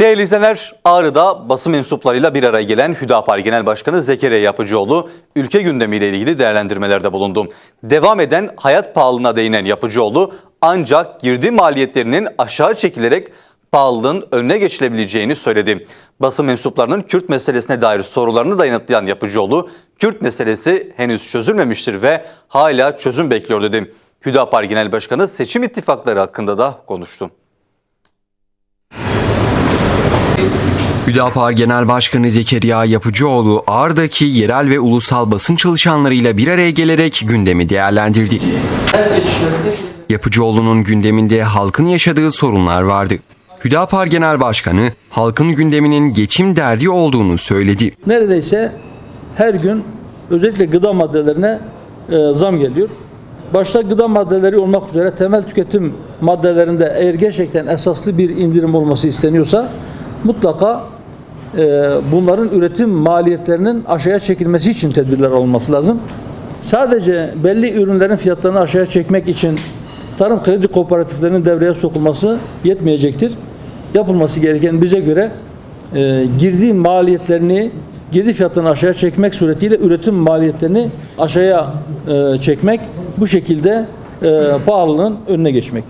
Değerli izleyenler, Ağrı'da basın mensuplarıyla bir araya gelen Hüdapar Genel Başkanı Zekeriya Yapıcıoğlu ülke gündemiyle ilgili değerlendirmelerde bulundu. Devam eden hayat pahalılığına değinen Yapıcıoğlu ancak girdi maliyetlerinin aşağı çekilerek pahalılığın önüne geçilebileceğini söyledi. Basın mensuplarının Kürt meselesine dair sorularını da yanıtlayan Yapıcıoğlu, Kürt meselesi henüz çözülmemiştir ve hala çözüm bekliyor dedi. Hüdapar Genel Başkanı seçim ittifakları hakkında da konuştu. Hüdapar Genel Başkanı Zekeriya Yapıcıoğlu Ağrı'daki yerel ve ulusal basın çalışanlarıyla bir araya gelerek gündemi değerlendirdi. Yapıcıoğlu'nun gündeminde halkın yaşadığı sorunlar vardı. Hüdapar Genel Başkanı halkın gündeminin geçim derdi olduğunu söyledi. neredeyse her gün özellikle gıda maddelerine e, zam geliyor. Başta gıda maddeleri olmak üzere temel tüketim maddelerinde eğer gerçekten esaslı bir indirim olması isteniyorsa mutlaka e, bunların üretim maliyetlerinin aşağıya çekilmesi için tedbirler alınması lazım. Sadece belli ürünlerin fiyatlarını aşağıya çekmek için tarım kredi kooperatiflerinin devreye sokulması yetmeyecektir. Yapılması gereken bize göre e, girdi maliyetlerini girdi fiyatlarını aşağıya çekmek suretiyle üretim maliyetlerini aşağıya e, çekmek bu şekilde e, pahalılığın önüne geçmek.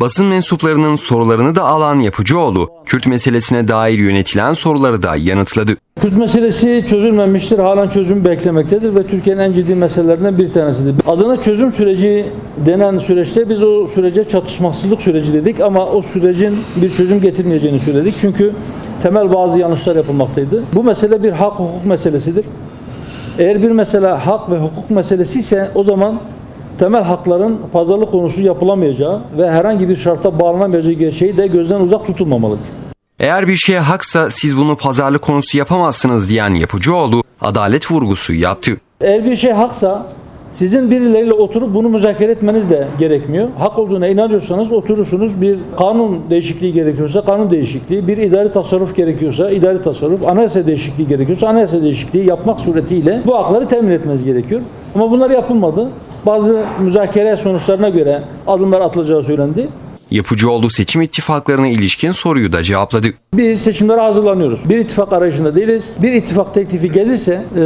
Basın mensuplarının sorularını da alan Yapıcıoğlu, Kürt meselesine dair yönetilen soruları da yanıtladı. Kürt meselesi çözülmemiştir. Halen çözüm beklemektedir ve Türkiye'nin en ciddi meselelerinden bir tanesidir. Adına çözüm süreci denen süreçte biz o sürece çatışmasızlık süreci dedik ama o sürecin bir çözüm getirmeyeceğini söyledik. Çünkü temel bazı yanlışlar yapılmaktaydı. Bu mesele bir hak hukuk meselesidir. Eğer bir mesele hak ve hukuk meselesi ise o zaman temel hakların pazarlık konusu yapılamayacağı ve herhangi bir şarta bağlanamayacağı gerçeği de gözden uzak tutulmamalıdır. Eğer bir şey haksa siz bunu pazarlık konusu yapamazsınız diyen Yapıcıoğlu adalet vurgusu yaptı. Eğer bir şey haksa sizin birileriyle oturup bunu müzakere etmeniz de gerekmiyor. Hak olduğuna inanıyorsanız oturursunuz. Bir kanun değişikliği gerekiyorsa kanun değişikliği, bir idari tasarruf gerekiyorsa idari tasarruf, anayasa değişikliği gerekiyorsa anayasa değişikliği yapmak suretiyle bu hakları temin etmeniz gerekiyor. Ama bunlar yapılmadı. Bazı müzakere sonuçlarına göre adımlar atılacağı söylendi. Yapıcıoğlu seçim ittifaklarına ilişkin soruyu da cevapladı. Biz seçimlere hazırlanıyoruz. Bir ittifak arayışında değiliz. Bir ittifak teklifi gelirse e,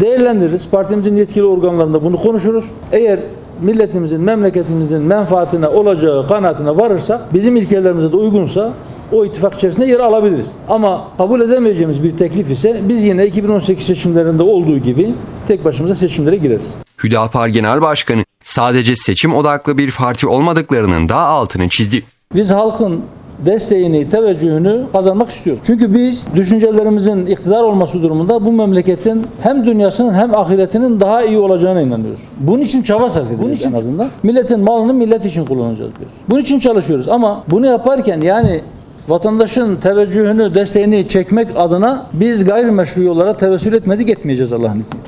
değerlendiririz. Partimizin yetkili organlarında bunu konuşuruz. Eğer milletimizin, memleketimizin menfaatine olacağı kanaatine varırsak, bizim ilkelerimize de uygunsa o ittifak içerisinde yer alabiliriz. Ama kabul edemeyeceğimiz bir teklif ise biz yine 2018 seçimlerinde olduğu gibi tek başımıza seçimlere gireriz. Hüdapar Genel Başkanı sadece seçim odaklı bir parti olmadıklarının da altını çizdi. Biz halkın desteğini, teveccühünü kazanmak istiyoruz. Çünkü biz düşüncelerimizin iktidar olması durumunda bu memleketin hem dünyasının hem ahiretinin daha iyi olacağına inanıyoruz. Bunun için çaba sarf edeceğiz Bunun için en azından. Milletin malını millet için kullanacağız diyoruz. Bunun için çalışıyoruz ama bunu yaparken yani vatandaşın teveccühünü, desteğini çekmek adına biz gayrimeşru yollara tevessül etmedik, etmeyeceğiz Allah'ın izniyle.